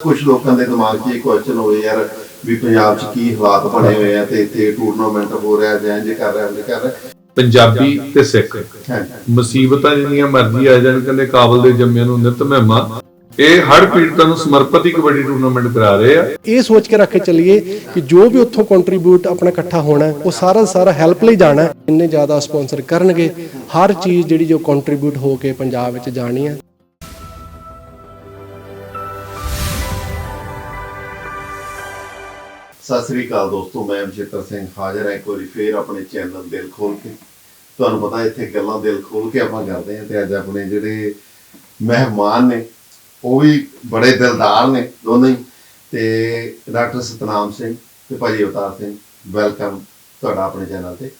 ਕੁਝ ਲੋਕਾਂ ਦੇ ਦਿਮਾਗ 'ਚ ਇਹ ਕੁਐਸਚਨ ਹੋਵੇ ਯਾਰ ਵੀ ਪੰਜਾਬ 'ਚ ਕੀ ਹਾਲਾਤ ਬਣੇ ਹੋਏ ਆ ਤੇ ਇੱਥੇ ਟੂਰਨਾਮੈਂਟ ਹੋ ਰਿਹਾ ਜਾਂ ਇੰਜ ਕਰ ਰਿਹਾ ਇੰਜ ਕਰ ਰਿਹਾ। ਪੰਜਾਬੀ ਤੇ ਸਿੱਖ। ਮੁਸੀਬਤਾਂ ਜਿੰਨੀਆਂ ਮਰਜ਼ੀ ਆ ਜਾਣ ਕਹਿੰਦੇ ਕਾਬਲ ਦੇ ਜੰਮਿਆਂ ਨੂੰ ਨਿਤ ਮਹਿਮਾ। ਇਹ ਹੜ ਪੀੜਤਾਂ ਨੂੰ ਸਮਰਪਿਤ ਹੀ ਕਬੱਡੀ ਟੂਰਨਾਮੈਂਟ ਕਰਾ ਰਹੇ ਆ। ਇਹ ਸੋਚ ਕੇ ਰੱਖ ਕੇ ਚੱਲੀਏ ਕਿ ਜੋ ਵੀ ਉੱਥੋਂ ਕੰਟਰੀਬਿਊਟ ਆਪਣਾ ਇਕੱਠਾ ਹੋਣਾ ਉਹ ਸਾਰਾ ਸਾਰਾ ਹੈਲਪ ਲਈ ਜਾਣਾ। ਇੰਨੇ ਜ਼ਿਆਦਾ ਸਪਾਂਸਰ ਕਰਨਗੇ ਹਰ ਚੀਜ਼ ਜਿਹੜੀ ਜੋ ਕੰਟਰੀਬਿਊਟ ਹੋ ਕੇ ਪੰਜਾਬ ਵਿੱਚ ਜਾਣੀ ਹੈ ਸਤਿ ਸ੍ਰੀ ਅਕਾਲ ਦੋਸਤੋ ਮੈਂ ਅਮਜਿਤਰ ਸਿੰਘ ਹਾਜ਼ਰ ਹਾਂ ਇੱਕ ਵਾਰੀ ਫੇਰ ਆਪਣੇ ਚੈਨਲ ਦਿਲ ਖੋਲ ਕੇ। ਤੁਹਾਨੂੰ ਪਤਾ ਇੱਥੇ ਗੱਲਾਂ ਦਿਲ ਖੋਲ ਕੇ ਆਪਾਂ ਕਰਦੇ ਹਾਂ ਤੇ ਅੱਜ ਆਪਣੇ ਜਿਹੜੇ ਮਹਿਮਾਨ ਨੇ ਉਹ ਵੀ ਬੜੇ ਦਿਲਦਾਰ ਨੇ ਦੋਨੇ ਹੀ। ਤੇ ਡਾਕਟਰ ਸਤਨਾਮ ਸਿੰਘ ਤੇ ਭਾਜੀ ਅਵਤਾਰ ਸਿੰਘ ਵੈਲਕਮ ਤੁਹਾਡਾ ਆਪਣੇ ਚੈਨਲ ਤੇ।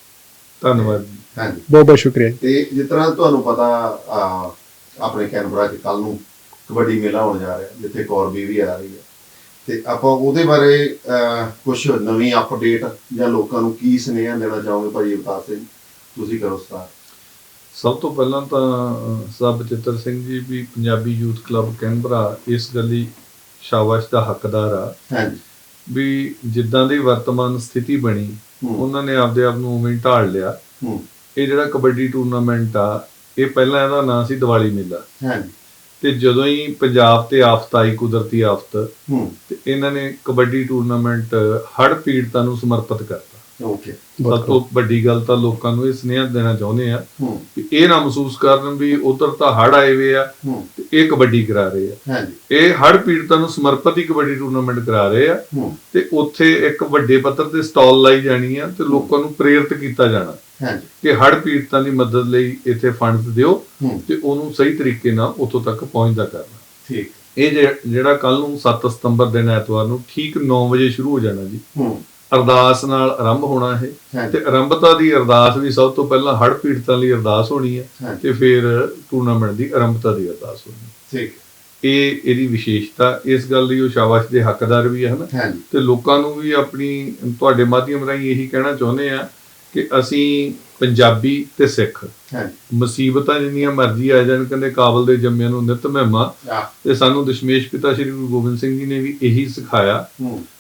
ਧੰਨਵਾਦ। ਹਾਂਜੀ। ਬਹੁਤ ਬਹੁਤ ਸ਼ੁਕਰੀਆ ਤੇ ਜਿਸ ਤਰ੍ਹਾਂ ਤੁਹਾਨੂੰ ਪਤਾ ਆ, ਆਪਣੇ ਕੈਨਬਰਾ 'ਚ ਕੱਲ ਨੂੰ ਕਬੱਡੀ ਮੇਲਾ ਹੋਣ ਜਾ ਰਿਹਾ ਜਿੱਥੇ ਕੌਰਬੀ ਵੀ ਆ ਰਹੀ ਹੈ। ਤੇ ਆਪਾਂ ਉਹਦੇ ਬਾਰੇ ਕੁਝ ਨਵੀਂ ਅਪਡੇਟ ਜਾਂ ਲੋਕਾਂ ਨੂੰ ਕੀ ਸੁਨੇਹਾ ਦੇਣਾ ਚਾਹੋਗੇ ਭਾਜੀ ਅਵਤਾਰ ਸਿੰਘ? ਤੁਸੀਂ ਕਰੋ ਸਟਾਰਟ ਸਭ ਤੋਂ ਪਹਿਲਾਂ ਤਾਂ ਅਹ, ਸਬ ਚਿੱਤਰ ਸਿੰਘ ਜੀ ਵੀ ਪੰਜਾਬੀ ਯੂਥ ਕਲੱਬ ਕੈਨਬਰਾ ਇਸ ਗੱਲੀ ਸ਼ਾਬਾਸ਼ ਦਾ ਹੱਕਦਾਰ ਆ। ਹਾਂਜੀ। ਵੀ ਜਿੱਦਾਂ ਦੀ ਵਰਤਮਾਨ ਸਥਿਤੀ ਬਣੀ। ਉਹਨਾਂ ਨੇ ਆਪਦੇ ਆਪ ਨੂੰ ਉਵੇਂ ਢਾਲ ਲਿਆ। ਇਹ ਜਿਹੜਾ ਕਬੱਡੀ ਟੂਰਨਾਮੈਂਟ ਆ ਇਹ ਪਹਿਲਾਂ ਇਹਦਾ ਨਾਂ ਸੀ ਦੀਵਾਲੀ ਮੇਲਾ। ਹਾਂਜੀ। ਤੇ ਜਦੋਂ ਹੀ ਪੰਜਾਬ ਤੇ ਆਫਤ ਆਈ ਕੁਦਰਤੀ ਆਫਤ ਤੇ ਇਹਨਾਂ ਨੇ ਕਬੱਡੀ ਟੂਰਨਾਮੈਂਟ ਹੜ ਪੀੜਤਾਂ ਨੂੰ ਸਮਰਪਿਤ ਕਰਤਾ। ਓਕੇ। ਸਭ ਤੋਂ ਵੱਡੀ ਗੱਲ ਤਾਂ ਲੋਕਾਂ ਨੂੰ ਇਹ ਸੁਨੇਹਾ ਦੇਣਾ ਚਾਹੁੰਦੇ ਆ ਕਿ ਇਹ ਨਾ ਮਹਿਸੂਸ ਕਰਨ ਵੀ ਉਧਰ ਤਾਂ ਹੜ ਆਏ ਵੇ ਆ ਤੇ ਇਹ ਕਬੱਡੀ ਕਰਾ ਰਹੇ ਆ। ਹਾਂਜੀ। ਇਹ ਹੜ ਪੀੜਤਾਂ ਨੂੰ ਸਮਰਪਿਤ ਹੀ ਕਬੱਡੀ ਟੂਰਨਾਮੈਂਟ ਕਰਾ ਰਹੇ ਆ ਤੇ ਉੱਥੇ ਇੱਕ ਵੱਡੇ ਪੱਧਰ ਤੇ ਸਟਾਲ ਲਾਈ ਜਾਣੀ ਆ ਤੇ ਲੋਕਾਂ ਨੂੰ ਪ੍ਰੇਰਿਤ ਕੀਤਾ ਜਾਣਾ। ਕਿ ਹੜ ਪੀੜਤਾਂ ਦੀ ਮਦਦ ਲਈ ਇੱਥੇ ਫੰਡਸ ਦਿਓ ਹੂੰ। ਤੇ ਉਹਨੂੰ ਸਹੀ ਤਰੀਕੇ ਨਾਲ ਉੱਥੋਂ ਤੱਕ ਪਹੁੰਚਦਾ ਕਰਨਾ। ਠੀਕ। ਇਹ ਜਿਹੜਾ ਕੱਲ ਨੂੰ 7 ਸਤੰਬਰ ਦਿਨ ਐਤਵਾਰ ਨੂੰ ਠੀਕ 9 ਵਜੇ ਸ਼ੁਰੂ ਹੋ ਜਾਣਾ ਜੀ। ਹੂੰ। ਅਰਦਾਸ ਨਾਲ ਆਰੰਭ ਹੋਣਾ ਹੈ ਤੇ ਆਰੰਭਤਾ ਦੀ ਅਰਦਾਸ ਵੀ ਸਭ ਤੋਂ ਪਹਿਲਾਂ ਹੜ ਪੀੜਤਾਂ ਲਈ ਅਰਦਾਸ ਹੋਣੀ ਹੈ ਤੇ ਫਿਰ ਟੂਰਨਾਮੈਂਟ ਦੀ ਆਰੰਭਤਾ ਦੀ ਅਰਦਾਸ ਹੋਣੀ ਠੀਕ। ਇਹ ਇਹਦੀ ਵਿਸ਼ੇਸ਼ਤਾ ਇਸ ਗੱਲ ਲਈ ਉਹ ਸ਼ਾਬਾਸ਼ ਦੇ ਹੱਕਦਾਰ ਵੀ ਹਨ? ਹਾਂਜੀ। ਤੇ ਲੋਕਾਂ ਨੂੰ ਵੀ ਆਪਣੀ ਤੁਹਾਡੇ ਮਾਧਿਅਮ ਰਾਹੀਂ ਇਹੀ ਕਹਿਣਾ ਚਾਹੁੰਦੇ ਆ ਕਿ ਅਸੀਂ ਪੰਜਾਬੀ ਤੇ ਸਿੱਖ ਮੁਸੀਬਤਾਂ ਜਿੰਨੀਆਂ ਮਰਜ਼ੀ ਆ ਜਾਣ ਕਹਿੰਦੇ ਕਾਬਲ ਦੇ ਜੰਮਿਆਂ ਨੂੰ ਨਿਤ ਮਹਿਮਾ। ਤੇ ਸਾਨੂੰ ਦਸ਼ਮੇਸ਼ ਪਿਤਾ ਸ੍ਰੀ ਗੁਰੂ ਗੋਬਿੰਦ ਸਿੰਘ ਜੀ ਨੇ ਵੀ ਇਹੀ ਸਿਖਾਇਆ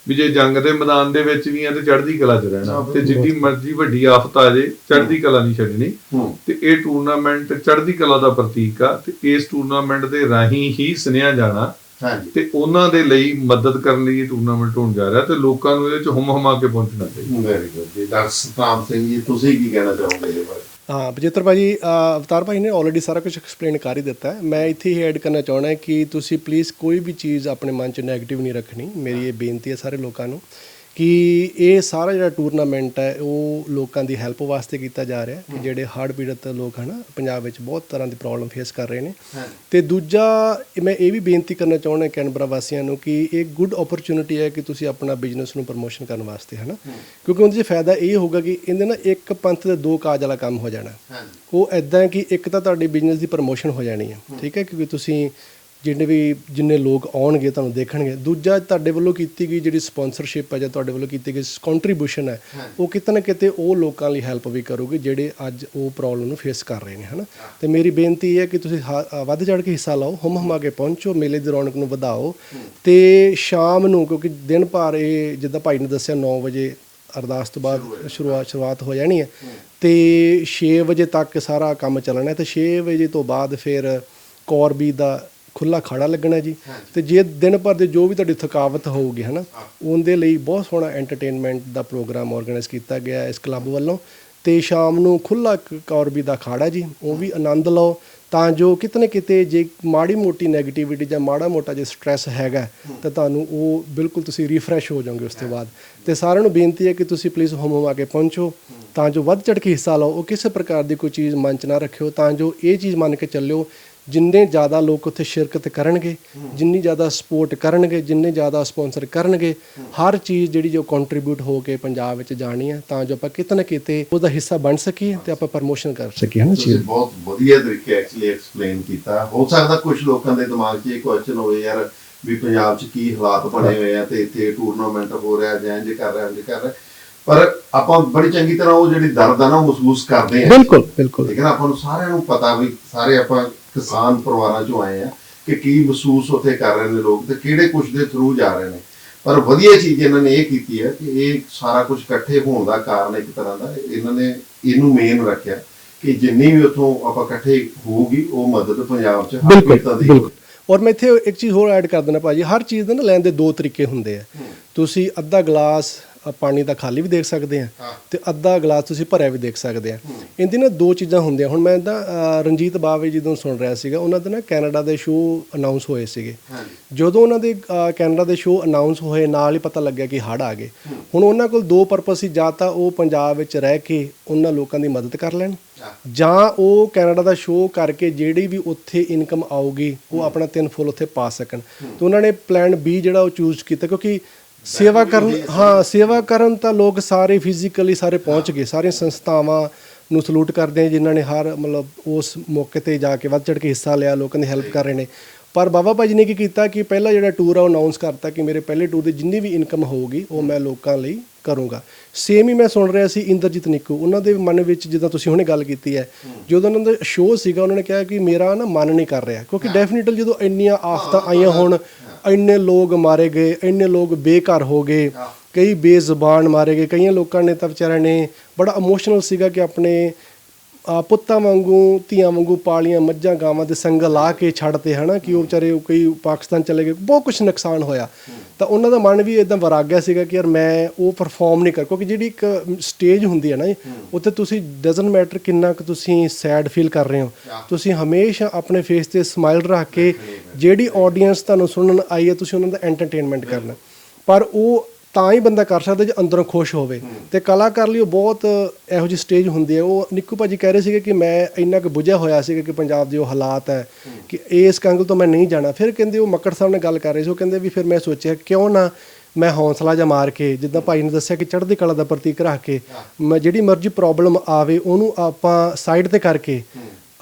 ਵੀ ਜੇ ਜੰਗ ਦੇ ਮੈਦਾਨ ਦੇ ਵਿੱਚ ਵੀ ਆ ਤੇ ਚੜ੍ਹਦੀ ਕਲਾ 'ਚ ਰਹਿਣਾ। ਤੇ ਜਿੱਡੀ ਮਰਜ਼ੀ ਵੱਡੀ ਆਫਤ ਆ ਜੇ ਚੜ੍ਹਦੀ ਕਲਾ ਨਹੀਂ ਛੱਡਣੀ। ਤੇ ਇਹ ਟੂਰਨਾਮੈਂਟ ਚੜ੍ਹਦੀ ਕਲਾ ਦਾ ਪ੍ਰਤੀਕ ਆ ਤੇ ਇਸ ਟੂਰਨਾਮੈਂਟ ਦੇ ਰਾਹੀਂ ਹੀ ਸੁਨੇਹਾ ਜਾਣਾ ਤੇ ਉਹਨਾਂ ਦੇ ਲਈ ਮਦਦ ਕਰਨ ਲਈ ਇਹ ਟੂਰਨਾਮੈਂਟ ਹੋਣ ਜਾ ਰਿਹਾ ਤੇ ਲੋਕਾਂ ਨੂੰ ਇਹਦੇ 'ਚ ਹੁਮ ਹੁਮਾ ਕੇ ਪਹੁੰਚਣਾ ਚਾਹੀਦਾ। ਵੈਰੀ ਗੁੱਡ ਜੀ। ਡਾਕਟਰ ਸਿੰਘ ਜੀ ਤੁਸੀਂ ਕੀ ਕਹਿਣਾ ਚਾਹੋਗੇ ਇਹਦੇ ਬਾਰੇ? ਹਾਂ ਬਜਿੱਤਰ ਭਾਜੀ ਅਵਤਾਰ ਭਾਈ ਨੇ ਆਲਰੇਡੀ ਸਾਰਾ ਕੁਝ ਐਕਸਪਲੇਨ ਕਰ ਹੀ ਦਿੱਤਾ ਹੈ। ਮੈਂ ਇੱਥੇ ਹੀ ਐਡ ਕਰਨਾ ਚਾਹਣਾ ਕਿ ਤੁਸੀਂ ਪਲੀਜ਼ ਕੋਈ ਵੀ ਚੀਜ਼ ਆਪਣੇ ਮਨ 'ਚ 네ਗੇਟਿਵ ਨਹੀਂ ਰੱਖਣੀ। ਮੇਰੀ ਇਹ ਬੇਨਤੀ ਹੈ ਸਾਰੇ ਲੋਕਾਂ ਨੂੰ ਕਿ ਇਹ ਸਾਰਾ ਜਿਹੜਾ ਟੂਰਨਾਮੈਂਟ ਹੈ ਉਹ ਲੋਕਾਂ ਦੀ ਹੈਲਪ ਵਾਸਤੇ ਕੀਤਾ ਜਾ ਰਿਹਾ ਕਿ ਜਿਹੜੇ ਹਾਰਡ ਪੀੜਤ ਲੋਕ ਹਨ ਪੰਜਾਬ ਵਿੱਚ ਬਹੁਤ ਤਰ੍ਹਾਂ ਦੀ ਪ੍ਰੋਬਲਮ ਫੇਸ ਕਰ ਰਹੇ ਨੇ। ਤੇ ਦੂਜਾ ਮੈਂ ਇਹ ਵੀ ਬੇਨਤੀ ਕਰਨਾ ਚਾਹੁੰਦਾ ਕੈਨਬਰਾ ਵਾਸੀਆਂ ਨੂੰ ਕਿ ਇਹ ਗੁੱਡ ਓਪਰਚ्युनिटी ਹੈ ਕਿ ਤੁਸੀਂ ਆਪਣਾ ਬਿਜ਼ਨਸ ਨੂੰ ਪ੍ਰਮੋਸ਼ਨ ਕਰਨ ਵਾਸਤੇ ਹਨਾ। ਕਿਉਂਕਿ ਉਹਦੇ 'ਚ ਫਾਇਦਾ ਇਹ ਹੋਊਗਾ ਕਿ ਇਹਦੇ ਨਾਲ ਇੱਕ ਪੰਥ ਦੇ ਦੋ ਕਾਜ ਵਾਲਾ ਕੰਮ ਹੋ ਜਾਣਾ। ਉਹ ਐਦਾਂ ਕਿ ਇੱਕ ਤਾਂ ਤੁਹਾਡੀ ਬਿਜ਼ਨਸ ਦੀ ਪ੍ਰਮੋਸ਼ਨ ਹੋ ਜਾਣੀ ਹੈ। ਠੀਕ ਹੈ? ਕਿਉਂਕਿ ਤੁਸੀਂ ਜਿੰਨੇ ਵੀ ਜਿੰਨੇ ਲੋਕ ਆਉਣਗੇ ਤੁਹਾਨੂੰ ਦੇਖਣਗੇ। ਦੂਜਾ ਤੁਹਾਡੇ ਵੱਲੋਂ ਕੀਤੀ ਗਈ ਜਿਹੜੀ ਸਪਾਂਸਰਸ਼ਿਪ ਹੈ ਜਾਂ ਤੁਹਾਡੇ ਵੱਲੋਂ ਕੀਤੀ ਗਈ ਕੰਟਰੀਬਿਊਸ਼ਨ ਹੈ ਉਹ ਕਿਤੇ ਨਾ ਕਿਤੇ ਉਹ ਲੋਕਾਂ ਲਈ ਹੈਲਪ ਵੀ ਕਰੂਗੀ ਜਿਹੜੇ ਅੱਜ ਉਹ ਪ੍ਰੋਬਲਮ ਨੂੰ ਫੇਸ ਕਰ ਰਹੇ ਨੇ ਹਨਾ? ਤੇ ਮੇਰੀ ਬੇਨਤੀ ਇਹ ਹੈ ਕਿ ਤੁਸੀਂ ਵੱਧ ਚੜ ਕੇ ਹਿੱਸਾ ਲਓ ਹਮ ਹਮਾ ਕੇ ਪਹੁੰਚੋ ਮੇਲੇ ਦੀ ਰੌਣਕ ਨੂੰ ਵਧਾਓ। ਤੇ ਸ਼ਾਮ ਨੂੰ ਕਿਉਂਕਿ ਦਿਨ ਭਰ ਇਹ ਜਿੱਦਾਂ ਭਾਈ ਨੇ ਦੱਸਿਆ 9 ਵਜੇ ਅਰਦਾਸ ਤੋਂ ਬਾਅਦ ਸ਼ੁਰੂਆਤ ਸ਼ੁਰੂਆਤ ਹੋ ਜਾਣੀ ਹੈ। ਤੇ 6 ਵਜੇ ਤੱਕ ਸਾਰਾ ਕੰਮ ਚੱਲਣਾ ਹੈ ਤੇ 6 ਵਜੇ ਤੋਂ ਬਾਅਦ ਫਿਰ ਕੌਰਬੀ ਦਾ ਖੁੱਲਾ ਖਾੜਾ ਲੱਗਣਾ ਜੀ। ਤੇ ਜੇ ਦਿਨ ਭਰ ਦੇ ਜੋ ਵੀ ਤੁਹਾਡੀ ਥਕਾਵਟ ਹੋਊਗੀ ਹਨਾ ਉਹਦੇ ਲਈ ਬਹੁਤ ਸੋਹਣਾ ਐਂਟਰਟੇਨਮੈਂਟ ਦਾ ਪ੍ਰੋਗਰਾਮ ਆਰਗੇਨਾਈਜ਼ ਕੀਤਾ ਗਿਆ ਇਸ ਕਲੱਬ ਵੱਲੋਂ। ਤੇ ਸ਼ਾਮ ਨੂੰ ਖੁੱਲਾ ਕੌਰਬੀ ਦਾ ਖਾੜਾ ਜੀ ਉਹ ਵੀ ਆਨੰਦ ਲਓ। ਤਾਂ ਜੋ ਕਿਤੇ ਨਾ ਕਿਤੇ ਜੇ ਮਾੜੀ ਮੋਟੀ 네ਗੇਟਿਵਿਟੀ ਜਾਂ ਮਾੜਾ ਮੋਟਾ ਜੇ ਸਟ੍ਰੈਸ ਹੈਗਾ ਤਾਂ ਤੁਹਾਨੂੰ ਉਹ ਬਿਲਕੁਲ ਤੁਸੀਂ ਰੀਫਰੈਸ਼ ਹੋ ਜਾਓਗੇ ਉਸ ਤੋਂ ਬਾਅਦ। ਤੇ ਸਾਰਿਆਂ ਨੂੰ ਬੇਨਤੀ ਹੈ ਕਿ ਤੁਸੀਂ ਪਲੀਜ਼ ਹੋਮ ਹੋਮ ਆ ਕੇ ਪਹੁੰਚੋ। ਤਾਂ ਜੋ ਵੱਧ ਚੜ ਕੇ ਹਿੱਸਾ ਲਓ। ਉਹ ਕਿਸੇ ਪ੍ਰਕਾਰ ਦੀ ਕੋਈ ਚੀਜ਼ ਮਨ 'ਚ ਨਾ ਰੱਖਿਓ। ਤਾਂ ਜੋ ਇਹ ਚੀਜ਼ ਮੰਨ ਕੇ ਚੱਲਿਓ ਜਿੰਨੇ ਜ਼ਿਆਦਾ ਲੋਕ ਉੱਥੇ ਸ਼ਿਰਕਤ ਕਰਨਗੇ ਜਿੰਨੀ ਜ਼ਿਆਦਾ ਸਪੋਰਟ ਕਰਨਗੇ ਜਿੰਨੇ ਜ਼ਿਆਦਾ ਸਪਾਂਸਰ ਕਰਨਗੇ ਹਰ ਚੀਜ਼ ਜਿਹੜੀ ਜੋ ਕੰਟਰੀਬਿਊਟ ਹੋ ਕੇ ਪੰਜਾਬ ਵਿੱਚ ਜਾਣੀ ਹੈ ਤਾਂ ਜੋ ਆਪਾਂ ਕਿਤੇ ਨਾ ਕਿਤੇ ਉਹਦਾ ਹਿੱਸਾ ਬਣ ਸਕੀਏ ਤੇ ਆਪਾਂ ਪ੍ਰਮੋਸ਼ਨ ਕਰ ਸਕੀਏ ਨਾ ਤੁਸੀਂ ਬਹੁਤ ਵਧੀਆ ਤਰੀਕੇ ਐਕਚੁਅਲੀ ਐਕਸਪਲੇਨ ਕੀਤਾ। ਹੋ ਸਕਦਾ ਕੁਝ ਲੋਕਾਂ ਦੇ ਦਿਮਾਗ 'ਚ ਇਹ ਕੁਐਸਚਨ ਹੋਵੇ ਯਾਰ ਵੀ ਪੰਜਾਬ 'ਚ ਕੀ ਹਾਲਾਤ ਬਣੇ ਹੋਏ ਆ ਤੇ ਇੱਥੇ ਟੂਰਨਾਮੈਂਟ ਹੋ ਰਿਹਾ ਜਾਂ ਇੰਜ ਕਰ ਰਿਹਾ ਇੰਜ ਕਰ ਰਿਹਾ। ਪਰ ਆਪਾਂ ਬੜੀ ਚੰਗੀ ਤਰ੍ਹਾਂ ਉਹ ਜਿਹੜੀ ਦਰਦ ਆ ਨਾ ਮਹਿਸੂਸ ਕਰਦੇ ਆ। ਬਿਲਕੁਲ ਬਿਲਕੁਲ। ਲੇਕਿਨ ਆਪਾਂ ਨੂੰ ਸਾਰਿਆਂ ਨੂੰ ਪਤਾ ਵੀ ਸਾਰੇ ਆਪਾਂ ਕਿਸਾਨ ਪਰਿਵਾਰਾਂ ਚੋਂ ਆਏ ਆ ਕਿ ਕੀ ਮਹਿਸੂਸ ਉੱਥੇ ਕਰ ਰਹੇ ਨੇ ਲੋਕ ਤੇ ਕਿਹੜੇ ਕੁਝ ਦੇ ਥਰੂ ਜਾ ਰਹੇ ਨੇ। ਪਰ ਵਧੀਆ ਚੀਜ਼ ਇਹਨਾਂ ਨੇ ਇਹ ਕੀਤੀ ਹੈ ਕਿ ਇਹ ਸਾਰਾ ਕੁਝ ਇਕੱਠੇ ਹੋਣ ਦਾ ਕਾਰਨ ਇੱਕ ਤਰ੍ਹਾਂ ਦਾ ਇਹਨਾਂ ਨੇ ਇਹਨੂੰ ਮੇਨ ਰੱਖਿਆ ਕਿ ਜਿੰਨੀ ਵੀ ਉੱਥੋਂ ਆਪਾਂ ਇਕੱਠੇ ਹੋਊਗੀ ਉਹ ਮਦਦ ਪੰਜਾਬ 'ਚ ਹਰ ਪੀੜਤਾਂ ਦੀ ਔਰ ਮੈਂ ਇੱਥੇ ਇੱਕ ਚੀਜ਼ ਹੋਰ ਐਡ ਕਰ ਦੇਣਾ ਭਾਜੀ ਹਰ ਚੀਜ਼ ਦੇ ਨਾ ਲੈਣ ਦੇ ਦੋ ਤਰੀਕੇ ਹੁੰਦੇ ਆ। ਤੁਸੀਂ ਅੱਧਾ ਗਲਾਸ ਪਾਣੀ ਦਾ ਖਾਲੀ ਵੀ ਦੇਖ ਸਕਦੇ ਆ। ਤੇ ਅੱਧਾ ਗਲਾਸ ਤੁਸੀਂ ਭਰਿਆ ਵੀ ਦੇਖ ਸਕਦੇ ਆ ਇਹਦੀ ਨਾ ਦੋ ਚੀਜ਼ਾਂ ਹੁੰਦੀਆਂ। ਹੁਣ ਮੈਂ ਤਾਂ ਰਣਜੀਤ ਬਾਵੇ ਜਦੋਂ ਸੁਣ ਰਿਹਾ ਸੀਗਾ ਉਹਨਾਂ ਦੇ ਨਾ ਕੈਨੇਡਾ ਦੇ ਸ਼ੋਅ ਅਨਾਉਂਸ ਹੋਏ ਸੀਗੇ। ਜਦੋਂ ਉਹਨਾਂ ਦੇ ਕੈਨੇਡਾ ਦੇ ਸ਼ੋਅ ਅਨਾਉਂਸ ਹੋਏ ਨਾਲ ਹੀ ਪਤਾ ਲੱਗਿਆ ਕਿ ਹੜ੍ਹ ਆ ਗਏ। ਹੁਣ ਉਹਨਾਂ ਕੋਲ ਦੋ ਪਰਪਸ ਸੀ ਜਾਂ ਤਾਂ ਉਹ ਪੰਜਾਬ ਵਿੱਚ ਰਹਿ ਕੇ ਉਹਨਾਂ ਲੋਕਾਂ ਦੀ ਮਦਦ ਕਰ ਲੈਣ। ਜਾਂ ਉਹ ਕੈਨੇਡਾ ਦਾ ਸ਼ੋਅ ਕਰਕੇ ਜਿਹੜੀ ਵੀ ਉੱਥੇ ਇਨਕਮ ਆਊਗੀ ਉਹ ਆਪਣਾ ਤਿੰਨ ਫੁੱਲ ਉੱਥੇ ਪਾ ਸਕਣ। ਤੇ ਉਹਨਾਂ ਨੇ ਪਲਾਨ ਬੀ ਜਿਹੜਾ ਉਹ ਚੂਜ਼ ਕੀਤਾ ਕਿਉਂਕਿ ਸੇਵਾ ਕਰਨ ਹਾਂ ਸੇਵਾ ਕਰਨ ਤਾਂ ਲੋਕ ਸਾਰੇ ਫਿਜ਼ੀਕਲੀ ਸਾਰੇ ਪਹੁੰਚ ਗਏ। ਸਾਰੀਆਂ ਸੰਸਥਾਵਾਂ ਨੂੰ ਸਲੂਟ ਕਰਦੇ ਆ ਜਿਨ੍ਹਾਂ ਨੇ ਹਰ ਮਤਲਬ ਉਸ ਮੌਕੇ ਤੇ ਜਾ ਕੇ ਵੱਧ ਚੜ ਕੇ ਹਿੱਸਾ ਲਿਆ ਲੋਕਾਂ ਦੀ ਹੈਲਪ ਕਰ ਰਹੇ ਨੇ। ਪਰ ਬਾਬਾ ਭਾਜੀ ਨੇ ਕੀ ਕੀਤਾ ਕਿ ਪਹਿਲਾ ਜਿਹੜਾ ਟੂਰ ਆ ਉਹ ਅਨਾਉਂਸ ਕਰਤਾ ਕਿ ਮੇਰੇ ਪਹਿਲੇ ਟੂਰ ਦੀ ਜਿੰਨੀ ਵੀ ਇਨਕਮ ਹੋਊਗੀ ਉਹ ਮੈਂ ਲੋਕਾਂ ਲਈ ਕਰੂੰਗਾ। ਸੇਮ ਹੀ ਮੈਂ ਸੁਣ ਰਿਹਾ ਸੀ ਇੰਦਰਜੀਤ ਨਿੱਕੂ। ਉਹਨਾਂ ਦੇ ਮਨ ਵਿੱਚ ਜਿੱਦਾਂ ਤੁਸੀਂ ਹੁਣੇ ਗੱਲ ਕੀਤੀ ਹੈ ਜਦੋਂ ਉਹਨਾਂ ਦਾ ਸ਼ੋਅ ਸੀਗਾ ਉਹਨਾਂ ਨੇ ਕਿਹਾ ਕਿ ਮੇਰਾ ਨਾ ਮਨ ਨਹੀਂ ਕਰ ਰਿਹਾ। ਕਿਉਂਕਿ ਡੈਫੀਨਿਟਲੀ ਜਦੋਂ ਇੰਨੀਆਂ ਆਫਤਾਂ ਆਈਆਂ ਹੋਣ ਇੰਨੇ ਲੋਕ ਮਾਰੇ ਗਏ ਇੰਨੇ ਲੋਕ ਬੇਘਰ ਹੋ ਗਏ ਕਈ ਬੇਜ਼ੁਬਾਨ ਮਾਰੇ ਗਏ। ਕਈਆਂ ਲੋਕਾਂ ਨੇ ਤਾਂ ਵਿਚਾਰਿਆਂ ਨੇ ਬੜਾ ਇਮੋਸ਼ਨਲ ਸੀਗਾ ਕਿ ਆਪਣੇ ਪੁੱਤਾਂ ਵਾਂਗੂ ਧੀਆਂ ਵਾਂਗੂ ਪਾਲੀਆਂ ਮੱਝਾਂ ਗਾਵਾਂ ਦੇ ਸੰਗ ਲਾ ਕੇ ਛੱਡਤੇ ਹਨਾ ਕਿ ਉਹ ਵਿਚਾਰੇ ਉਹ ਕਈ ਪਾਕਿਸਤਾਨ ਚਲੇ ਗਏ ਬਹੁਤ ਕੁਝ ਨੁਕਸਾਨ ਹੋਇਆ। ਤਾਂ ਉਹਨਾਂ ਦਾ ਮਨ ਵੀ ਇਦਾਂ ਵਰਾਗਿਆ ਸੀਗਾ ਕਿ ਯਾਰ ਮੈਂ ਉਹ ਪਰਫਾਰਮ ਨਹੀਂ ਕਰ ਕਿਉਂਕਿ ਜਿਹੜੀ ਇੱਕ ਸਟੇਜ ਹੁੰਦੀ ਹੈ ਨਾ ਉੱਥੇ ਤੁਸੀਂ ਡਸਨਟ ਮੈਟਰ ਕਿੰਨਾ ਕੁ ਤੁਸੀਂ ਸੈਡ ਫੀਲ ਕਰ ਰਹੇ ਹੋ। ਤੁਸੀਂ ਹਮੇਸ਼ਾ ਆਪਣੇ ਫੇਸ ਤੇ ਸਮਾਈਲ ਰੱਖ ਕੇ ਜਿਹੜੀ ਆਡੀਅנס ਤੁਹਾਨੂੰ ਸੁਣਨ ਆਈ ਹੈ ਤੁਸੀਂ ਉਹਨਾਂ ਦਾ ਐਂਟਰਟੇਨਮੈਂਟ ਕਰਨਾ। ਪਰ ਉਹ ਤਾਂ ਹੀ ਬੰਦਾ ਕਰ ਸਕਦਾ ਜੇ ਅੰਦਰੋਂ ਖੁਸ਼ ਹੋਵੇ। ਤੇ ਕਲਾਕਾਰ ਲਈ ਉਹ ਬਹੁਤ ਇਹੋ ਜਿਹੀ ਸਟੇਜ ਹੁੰਦੀ ਹੈ। ਉਹ ਨਿੱਕੂ ਭਾਜੀ ਕਹਿ ਰਹੇ ਸੀਗੇ ਕਿ ਮੈਂ ਇੰਨਾ ਕੁ ਬੁਝਿਆ ਹੋਇਆ ਸੀਗਾ ਕਿ ਪੰਜਾਬ ਦੇ ਉਹ ਹਾਲਾਤ ਹੈ ਕਿ ਇਸ ਕੰਗਲ ਤੋਂ ਮੈਂ ਨਹੀਂ ਜਾਣਾ। ਫਿਰ ਕਹਿੰਦੇ ਉਹ ਮੱਕੜ ਸਾਹਿਬ ਨਾਲ ਗੱਲ ਕਰ ਰਹੇ ਸੀ। ਉਹ ਕਹਿੰਦੇ ਵੀ ਫਿਰ ਮੈਂ ਸੋਚਿਆ, ਕਿਉਂ ਨਾ ਮੈਂ ਹੌਸਲਾ ਜਾ ਮਾਰ ਕੇ, ਜਿੱਦਾਂ ਭਾਈ ਨੇ ਦੱਸਿਆ ਕਿ ਚੜ੍ਹਦੀ ਕਲਾ ਦਾ ਪ੍ਰਤੀਕ ਰੱਖ ਕੇ ਮੈਂ ਜਿਹੜੀ ਮਰਜ਼ੀ ਪ੍ਰੋਬਲਮ ਆਵੇ, ਉਹਨੂੰ ਆਪਾਂ ਸਾਈਡ ਤੇ ਕਰਕੇ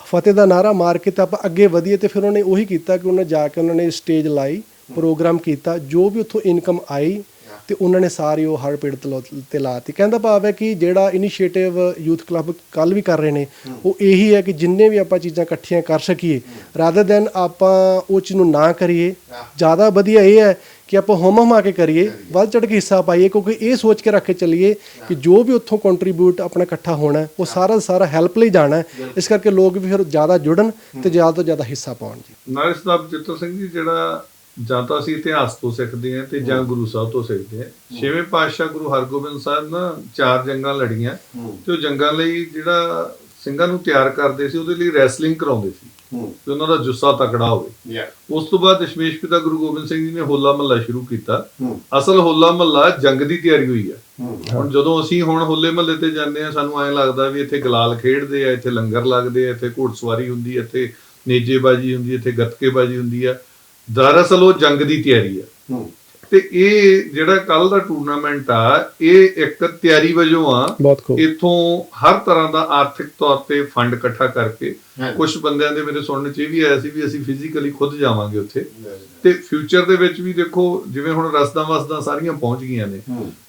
ਫਤਿਹ ਦਾ ਨਾਰਾ ਮਾਰ ਕੇ ਤਾਂ ਆਪਾਂ ਅੱਗੇ ਵਧੀਏ ਤੇ ਫਿਰ ਉਹਨੇ ਉਹੀ ਕੀਤਾ ਕਿ ਉਹਨੇ ਜਾ ਕੇ ਉਹਨਾਂ ਨੇ ਸਟੇਜ ਲਾਈ ਪ੍ਰੋਗਰਾਮ ਕੀਤਾ। ਜੋ ਵੀ ਉੱਥੋਂ ਇਨਕਮ ਆਈ ਤੇ ਉਹਨਾਂ ਨੇ ਸਾਰੀ ਉਹ ਹਰ ਪੀੜਤ ਤੇ ਲਾਤੀ। ਕਹਿੰਦਾ ਭਾਵ ਹੈ ਕਿ ਜਿਹੜਾ ਇਨੀਸ਼ੀਏਟਿਵ ਯੂਥ ਕਲੱਬ ਕੱਲ ਵੀ ਕਰ ਰਹੇ ਨੇ, ਉਹ ਇਹੀ ਹੈ ਕਿ ਜਿੰਨੇ ਵੀ ਆਪਾਂ ਚੀਜ਼ਾਂ ਇਕੱਠੀਆਂ ਕਰ ਸਕੀਏ ਰਾਦਰ ਦੈਨ ਆਪਾਂ ਉਹ ਚੀਜ਼ ਨੂੰ ਨਾ ਕਰੀਏ, ਜ਼ਿਆਦਾ ਵਧੀਆ ਇਹ ਹੈ ਕਿ ਆਪਾਂ ਹੁਮ ਹੁਮਾ ਕੇ ਕਰੀਏ, ਵੱਧ ਚੜ ਕੇ ਹਿੱਸਾ ਪਾਈਏ, ਕਿਉਂਕਿ ਇਹ ਸੋਚ ਕੇ ਰੱਖ ਕੇ ਚੱਲੀਏ ਕਿ ਜੋ ਵੀ ਉੱਥੋਂ ਕੰਟਰੀਬਿਊਟ ਆਪਣਾ ਇਕੱਠਾ ਹੋਣਾ ਉਹ ਸਾਰਾ ਦਾ ਸਾਰਾ ਹੈਲਪ ਲਈ ਜਾਣਾ ਇਸ ਕਰਕੇ ਲੋਕ ਵੀ ਫਿਰ ਜ਼ਿਆਦਾ ਜੁੜਨ ਤੇ ਜ਼ਿਆਦਾ ਤੋਂ ਜ਼ਿਆਦਾ ਹਿੱਸਾ ਪਾਉਣ ਜੀ। ਨਾਲੇ ਸਾਹਿਬ ਜਿੱਤੋ ਸਿੰਘ ਜੀ, ਜਿਹੜਾ ਜਾਂ ਤਾਂ ਅਸੀਂ ਇਤਿਹਾਸ ਤੋਂ ਸਿੱਖਦੇ ਹਾਂ ਤੇ ਜਾਂ ਗੁਰੂ ਸਾਹਿਬ ਤੋਂ ਸਿੱਖਦੇ ਹਾਂ। ਛੇਵੇਂ ਪਾਤਸ਼ਾਹ ਗੁਰੂ ਹਰਗੋਬਿੰਦ ਸਾਹਿਬ ਨਾ ਚਾਰ ਜੰਗਾਂ ਲੜੀਆਂ ਤੇ ਉਹ ਜੰਗਾਂ ਲਈ ਜਿਹੜਾ ਸਿੰਘਾਂ ਨੂੰ ਤਿਆਰ ਕਰਦੇ ਸੀ ਉਹਦੇ ਲਈ ਰੈਸਲਿੰਗ ਕਰਾਉਂਦੇ ਸੀ। ਕਿ ਉਹਨਾਂ ਦਾ ਜੁੱਸਾ ਤਕੜਾ ਹੋਵੇ। ਉਸ ਤੋਂ ਬਾਅਦ ਦਸ਼ਮੇਸ਼ ਪਿਤਾ ਗੁਰੂ ਗੋਬਿੰਦ ਸਿੰਘ ਜੀ ਨੇ ਹੋਲਾ ਮਹੱਲਾ ਸ਼ੁਰੂ ਕੀਤਾ। ਅਸਲ ਹੋਲਾ ਮਹੱਲਾ ਜੰਗ ਦੀ ਤਿਆਰੀ ਹੋਈ ਹੈ ਹੂੰ। ਹੁਣ ਜਦੋਂ ਅਸੀਂ ਹੁਣ ਹੋਲੇ ਮਹੱਲੇ ਤੇ ਜਾਂਦੇ ਆ ਸਾਨੂੰ ਐਂ ਲੱਗਦਾ ਵੀ ਇੱਥੇ ਗਲਾਲ ਖੇਡਦੇ ਆ ਇੱਥੇ ਲੰਗਰ ਲੱਗਦੇ ਆ ਇੱਥੇ ਘੋੜਸਵਾਰੀ ਹੁੰਦੀ ਹੈ ਇੱਥੇ ਨੇਜੇਬਾਜੀ ਹੁੰਦੀ ਹੈ ਇੱਥੇ ਗੱਤਕੇਬਾਜੀ ਹੁੰਦੀ ਆ। ਦਰਅਸਲ ਉਹ ਜੰਗ ਦੀ ਤਿਆਰੀ ਆ। ਹੂੰ। ਤੇ ਇਹ ਜਿਹੜਾ ਕੱਲ ਦਾ ਟੂਰਨਾਮੈਂਟ ਆ ਇਹ ਇੱਕ ਤਿਆਰੀ ਵਜੋਂ ਆ। ਇਥੋਂ ਹਰ ਤਰ੍ਹਾਂ ਦਾ ਆਰਥਿਕ ਤੌਰ ਤੇ ਫੰਡ ਇਕੱਠਾ ਕਰਕੇ। ਕੁਝ ਬੰਦਿਆਂ ਦੇ ਮੇਰੇ ਸੁਣਨ ਚ ਇਹ ਵੀ ਆਇਆ ਸੀ ਵੀ ਅਸੀਂ ਫਿਜ਼ੀਕਲੀ ਖੁਦ ਜਾਵਾਂਗੇ ਉੱਥੇ। ਤੇ ਫਿਊਚਰ ਦੇ ਵਿੱਚ ਵੀ ਦੇਖੋ ਜਿਵੇਂ ਹੁਣ ਰਸਦਾਂ ਵਸਦਾਂ ਸਾਰੀਆਂ ਪਹੁੰਚ ਗਈਆਂ ਨੇ।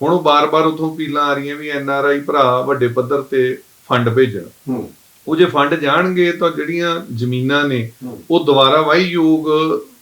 ਹੁਣ ਉਹ ਬਾਰ-ਬਾਰ ਉਥੋਂ ਅਪੀਲਾਂ ਆ ਰਹੀਆਂ ਵੀ ਐਨ ਆਰ ਆਈ ਭਰਾ ਵੱਡੇ ਪੱਧਰ ਤੇ ਫੰਡ ਭੇਜਣ। ਉਹ ਜੇ ਫੰਡ ਜਾਣਗੇ ਤਾਂ ਜਿਹੜੀਆਂ ਜ਼ਮੀਨਾਂ ਨੇ। ਉਹ ਦੁਬਾਰਾ ਵਾਹੀ ਯੋਗ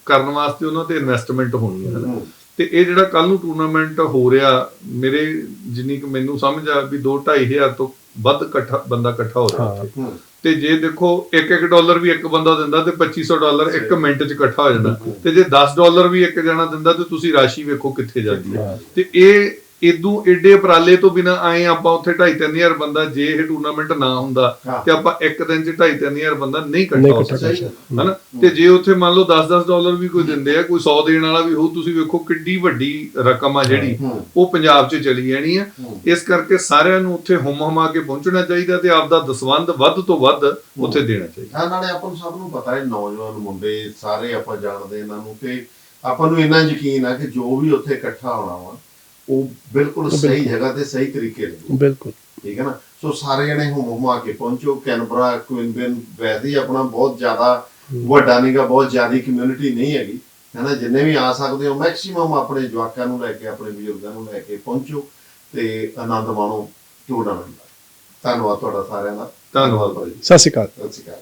ਕਰਨ ਵਾਸਤੇ ਉਹਨਾਂ ਤੇ ਇਨਵੈਸਟਮੈਂਟ ਹੋਣੀ ਹੈ। ਤੇ ਇਹ ਜਿਹੜਾ ਕੱਲ ਨੂੰ ਟੂਰਨਾਮੈਂਟ ਹੋ ਰਿਹਾ ਮੇਰੇ ਜਿੰਨੀ ਕਿ ਮੈਨੂੰ ਸਮਝ ਆ ਵੀ 2 ਹਜ਼ਾਰ ਤੋਂ ਵੱਧ ਇਕੱਠਾ ਬੰਦਾ ਇਕੱਠਾ ਹੋ ਰਿਹਾ ਤੇ ਜੇ ਦੇਖੋ 1-1 ਡਾਲਰ ਵੀ ਇੱਕ ਬੰਦਾ ਦਿੰਦਾ ਤੇ 2500 ਡਾਲਰ ਇੱਕ ਮਿੰਟ 'ਚ ਇਕੱਠਾ ਹੋ ਜਾਂਦਾ। ਤੇ ਜੇ 10 ਡਾਲਰ ਵੀ ਇੱਕ ਜਣਾ ਦਿੰਦਾ ਤੇ ਤੁਸੀਂ ਰਾਸ਼ੀ ਵੇਖੋ ਕਿੱਥੇ ਜਾਂਦੀ ਹੈ। ਤੇ ਇਹ ਇਦੋਂ ਏਡੇ ਉਪਰਾਲੇ ਤੋਂ ਬਿਨਾ ਆਏ ਆਪਾਂ ਉੱਥੇ 2.5-3000 ਬੰਦਾ ਜੇ ਇਹ ਟੂਰਨਾਮੈਂਟ ਨਾ ਹੁੰਦਾ ਹਾਂ। ਤੇ ਆਪਾਂ ਇੱਕ ਦਿਨ 'ਚ 2.5-3000 ਬੰਦਾ ਨਹੀਂ ਹੋ ਸਕਦਾ। ਹਨਾ? ਤੇ ਜੇ ਉੱਥੇ ਮੰਨ ਲਓ 10-10 ਡਾਲਰ ਵੀ ਕੋਈ ਦਿੰਦੇ ਆ ਕੋਈ 100 ਦੇਣ ਵਾਲਾ ਵੀ ਹੋਊ ਤੁਸੀਂ ਵੇਖੋ ਕਿੱਡੀ ਵੱਡੀ ਰਕਮ ਆ ਜਿਹੜੀ ਹੂੰ। ਉਹ ਪੰਜਾਬ 'ਚ ਚਲੀ ਜਾਣੀ ਆ। ਹੂੰ। ਇਸ ਕਰਕੇ ਸਾਰਿਆਂ ਨੂੰ ਉੱਥੇ ਹੁਮ ਹੁਮਾ ਕੇ ਪਹੁੰਚਣਾ ਚਾਹੀਦਾ ਤੇ ਆਪਦਾ ਦਸਵੰਦ ਵੱਧ ਤੋਂ ਵੱਧ ਉੱਥੇ ਦੇਣਾ ਚਾਹੀਦਾ। ਹਾਂ ਨਾਲੇ ਆਪਾਂ ਨੂੰ ਸਭ ਨੂੰ ਪਤਾ ਹੈ ਨੌਜਵਾਨ ਮੁੰਡੇ ਸਾਰੇ ਆਪਾਂ ਜਾਣਦੇ ਇਹਨਾਂ ਨੂੰ ਤੇ ਆਪਾਂ ਨੂੰ ਇੰਨਾ ਯਕੀਨ ਆ ਕਿ ਜੋ ਵੀ ਉੱਥੇ ਇਕੱਠਾ ਹੋਣਾ ਵਾ ਉਹ ਬਿਲਕੁਲ ਸਹੀ ਜਗ੍ਹਾ ਤੇ ਸਹੀ ਤਰੀਕੇ ਨਾਲ। ਬਿਲਕੁਲ। ਠੀਕ ਹੈ ਨਾ? ਸੋ ਸਾਰੇ ਜਣੇ ਹੁਮ ਹੁਮਾ ਕੇ ਪਹੁੰਚੋ। ਕੈਨਬਰਾ ਕੁਇਨਬਨ ਵੈਸੇ ਹੀ ਆਪਣਾ ਬਹੁਤ ਜ਼ਿਆਦਾ ਵੱਡਾ ਨੀਗਾ ਬਹੁਤ ਜ਼ਿਆਦੀ ਕਮਿਊਨਿਟੀ ਨਹੀਂ ਹੈਗੀ। ਹੈ ਨਾ? ਜਿੰਨੇ ਵੀ ਆ ਸਕਦੇ ਹੋ ਮੈਕਸਿਮਮ ਆਪਣੇ ਜਵਾਕਾਂ ਨੂੰ ਲੈ ਕੇ ਆਪਣੇ ਬਜ਼ੁਰਗਾਂ ਨੂੰ ਲੈ ਕੇ ਪਹੁੰਚੋ ਤੇ ਆਨੰਦ ਮਾਣੋ ਟੂਰਨਾਮੈਂਟ ਦਾ। ਧੰਨਵਾਦ ਤੁਹਾਡਾ ਸਾਰਿਆਂ ਦਾ। ਧੰਨਵਾਦ ਭਾਈ ਸਤਿ ਸ਼੍ਰੀ ਅਕਾਲ। ਸਤਿ ਸ਼੍ਰੀ ਅਕਾਲ।